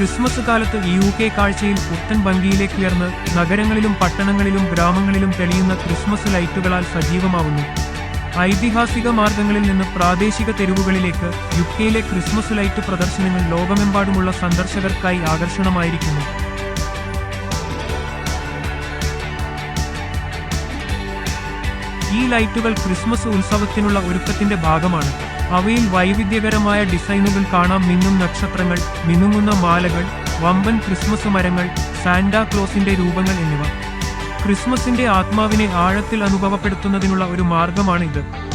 Christmas കാലത്ത് U K കാഴ്ചയിൽ പുത്തൻ ഭംഗിയിലേക്ക് ഉയർന്ന് നഗരങ്ങളിലും പട്ടണങ്ങളിലും ഗ്രാമങ്ങളിലും തെളിയുന്ന ക്രിസ്മസ് ലൈറ്റുകളാൽ സജീവമാവുന്നു. ഐതിഹാസിക മാർഗങ്ങളിൽ നിന്ന് പ്രാദേശിക തെരുവുകളിലേക്ക് യു കെയിലെ ക്രിസ്മസ് ലൈറ്റ് പ്രദർശനങ്ങൾ ലോകമെമ്പാടുമുള്ള സന്ദർശകർക്കായി ആകർഷണമായിരിക്കുന്നു. ഈ ലൈറ്റുകൾ ക്രിസ്മസ് ഉത്സവത്തിനുള്ള ഒരുക്കത്തിന്റെ ഭാഗമാണ്. അവയിൽ വൈവിധ്യകരമായ ഡിസൈനുകൾ കാണാം. മിന്നും നക്ഷത്രങ്ങൾ മിനുങ്ങുന്ന മാലകൾ വമ്പൻ ക്രിസ്മസ് മരങ്ങൾ സാന്റാ ക്ലോസിന്റെ രൂപങ്ങൾ എന്നിവ. ക്രിസ്മസിന്റെ ആത്മാവിനെ ആഴത്തിൽ അനുഭവപ്പെടുത്തുന്നതിനുള്ള ഒരു മാർഗമാണ് ഇത്.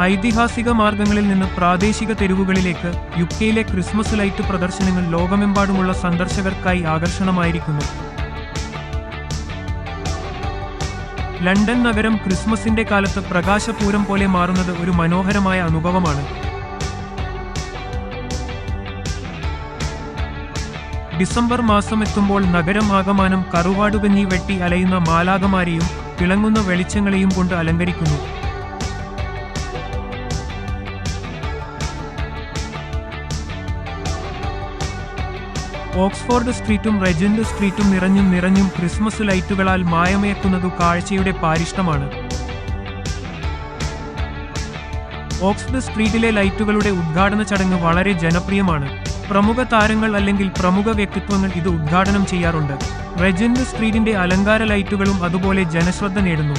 ഐതിഹാസിക മാർഗങ്ങളിൽ നിന്ന് പ്രാദേശിക തെരുവുകളിലേക്ക് യു കെയിലെ ക്രിസ്മസ് ലൈറ്റ് പ്രദർശനങ്ങൾ ലോകമെമ്പാടുമുള്ള സന്ദർശകർക്കായി ആകർഷണമായിരിക്കുന്നു. ലണ്ടൻ നഗരം ക്രിസ്മസിന്റെ കാലത്ത് പ്രകാശപൂരം പോലെ മാറുന്നത് ഒരു മനോഹരമായ അനുഭവമാണ്. ഡിസംബർ മാസം എത്തുമ്പോൾ നഗരം ആകമാനം കറുവാടുകഞ്ഞി വെട്ടി അലയുന്ന മാലാകമാരെയും തിളങ്ങുന്ന വെളിച്ചങ്ങളെയും കൊണ്ട് അലങ്കരിക്കുന്നു. ഓക്സ്ഫോർഡ് സ്ട്രീറ്റും റെജന്റ് സ്ട്രീറ്റും നിറഞ്ഞും നിറഞ്ഞും ക്രിസ്മസ് ലൈറ്റുകളാൽ മായമയക്കുന്നതു കാഴ്ചയുടെ പാരിഷ്ടമാണ്. ഓക്സ്ഫോർഡ് സ്ട്രീറ്റിലെ ലൈറ്റുകളുടെ ഉദ്ഘാടന ചടങ്ങ് വളരെ ജനപ്രിയമാണ്. പ്രമുഖ താരങ്ങൾ അല്ലെങ്കിൽ പ്രമുഖ വ്യക്തിത്വങ്ങൾ ഇത് ഉദ്ഘാടനം ചെയ്യാറുണ്ട്. റെജന്റ് സ്ട്രീറ്റിന്റെ അലങ്കാര ലൈറ്റുകളും അതുപോലെ ജനശ്രദ്ധ നേടുന്നു.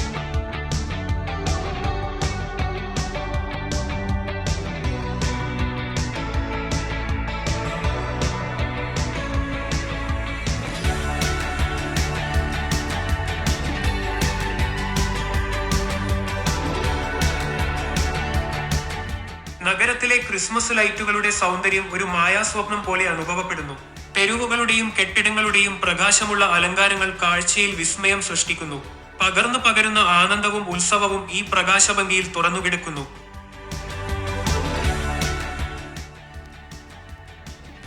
നഗരത്തിലെ ക്രിസ്മസ് ലൈറ്റുകളുടെ സൗന്ദര്യം ഒരു മായാസ്വപ്നം പോലെ അനുഭവപ്പെടുന്നു. തെരുവുകളുടെയും കെട്ടിടങ്ങളുടെയും പ്രകാശമുള്ള അലങ്കാരങ്ങൾ കാഴ്ചയിൽ വിസ്മയം സൃഷ്ടിക്കുന്നു. പകർന്നു പകരുന്ന ആനന്ദവും ഉത്സവവും ഈ പ്രകാശഭംഗിയിൽ തുറന്നുകിടക്കുന്നു.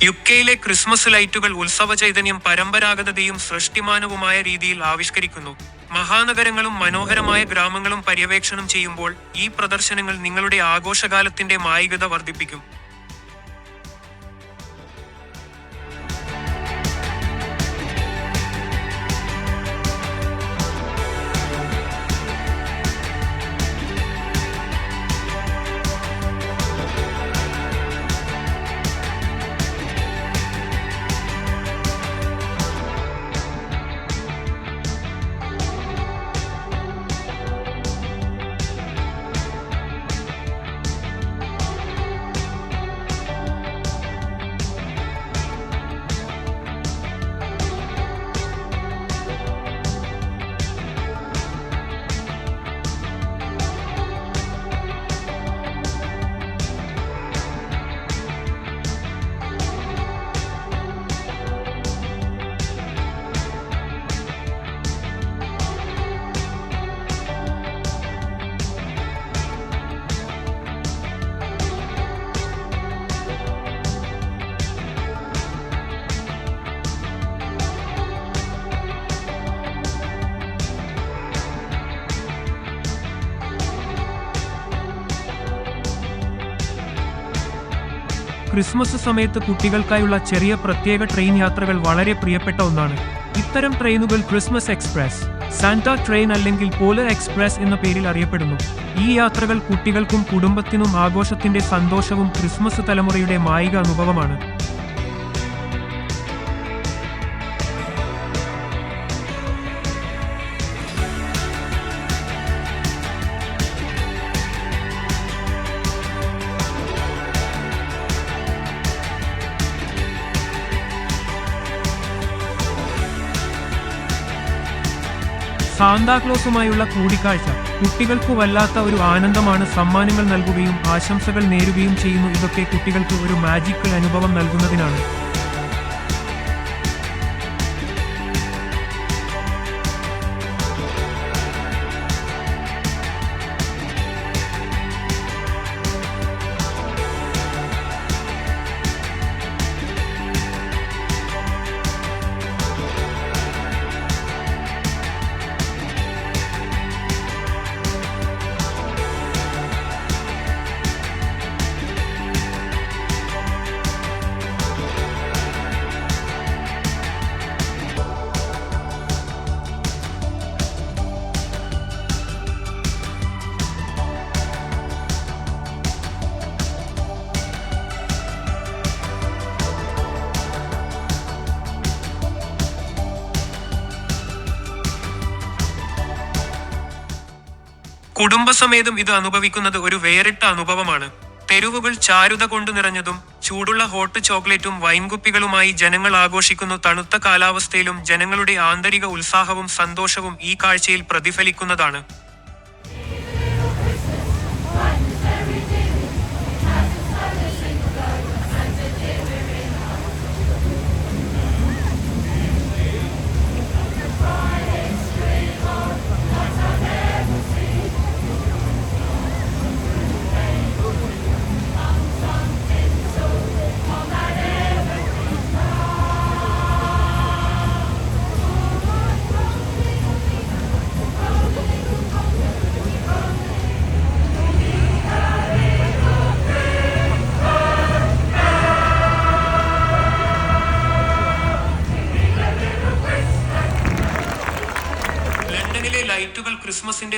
യുകെയിലെ ക്രിസ്മസ് ലൈറ്റുകൾ ഉത്സവ ചൈതന്യം പരമ്പരാഗതതയും സൃഷ്ടിമാനവുമായ രീതിയിൽ ആവിഷ്കരിക്കുന്നു. മഹാനഗരങ്ങളും മനോഹരമായ ഗ്രാമങ്ങളും പര്യവേക്ഷണം ചെയ്യുമ്പോൾ ഈ പ്രദർശനങ്ങൾ നിങ്ങളുടെ ആഘോഷകാലത്തിന്റെ മായികത വർദ്ധിപ്പിക്കും. ക്രിസ്മസ് സമയത്ത് കുട്ടികൾക്കായുള്ള ചെറിയ പ്രത്യേക ട്രെയിൻ യാത്രകൾ വളരെ പ്രിയപ്പെട്ട ഒന്നാണ്. ഇത്തരം ട്രെയിനുകൾ ക്രിസ്മസ് എക്സ്പ്രസ് സാന്റ ട്രെയിൻ അല്ലെങ്കിൽ പോലർ എക്സ്പ്രസ് എന്ന പേരിൽ അറിയപ്പെടുന്നു. ഈ യാത്രകൾ കുട്ടികൾക്കും കുടുംബത്തിനും ആഘോഷത്തിന്റെ സന്തോഷവും ക്രിസ്മസ് തലമുറയുടെ മായിക അനുഭവമാണ്. സാന്താക്ലോസുമായുള്ള കൂടിക്കാഴ്ച കുട്ടികൾക്ക് വല്ലാത്ത ഒരു ആനന്ദമാണ് സമ്മാനങ്ങൾ നൽകുകയും ആശംസകൾ നേരുകയും ചെയ്യുന്നു. ഇതൊക്കെ കുട്ടികൾക്ക് ഒരു മാജിക്കൽ അനുഭവം നൽകുന്നതിനാണ്. കുടുംബസമേതം ഇത് അനുഭവിക്കുന്നത് ഒരു വേറിട്ട അനുഭവമാണ്. തെരുവുകൾ ചാരുത കൊണ്ടു നിറഞ്ഞതും ചൂടുള്ള ഹോട്ട് ചോക്ലേറ്റും വൈൻകുപ്പികളുമായി ജനങ്ങൾ ആഘോഷിക്കുന്നു തണുത്ത കാലാവസ്ഥയിലും ജനങ്ങളുടെ ആന്തരിക ഉത്സാഹവും സന്തോഷവും ഈ കാഴ്ചയിൽ പ്രതിഫലിക്കുന്നതാണ്.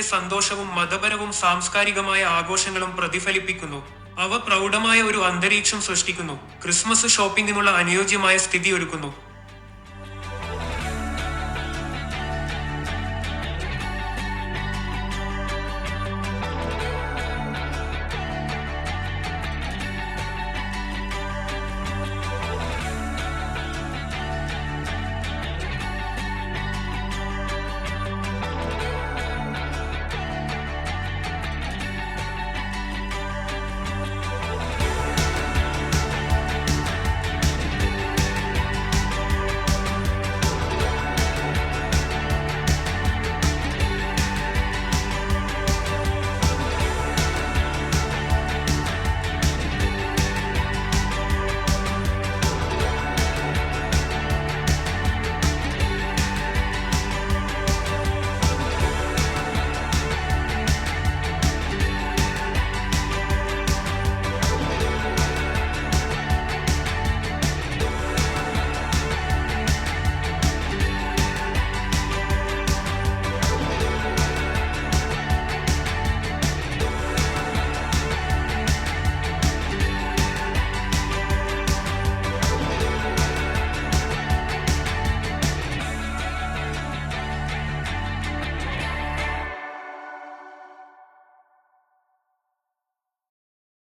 ക്രിസ്മസിന്റെ സന്തോഷവും മതപരവും സാംസ്കാരികമായ ആഘോഷങ്ങളും പ്രതിഫലിപ്പിക്കുന്നു. അവ പ്രൗഢമായ ഒരു അന്തരീക്ഷം സൃഷ്ടിക്കുന്നു. ക്രിസ്മസ് ഷോപ്പിംഗിനുള്ള അനുയോജ്യമായ സ്ഥിതി ഒരുക്കുന്നു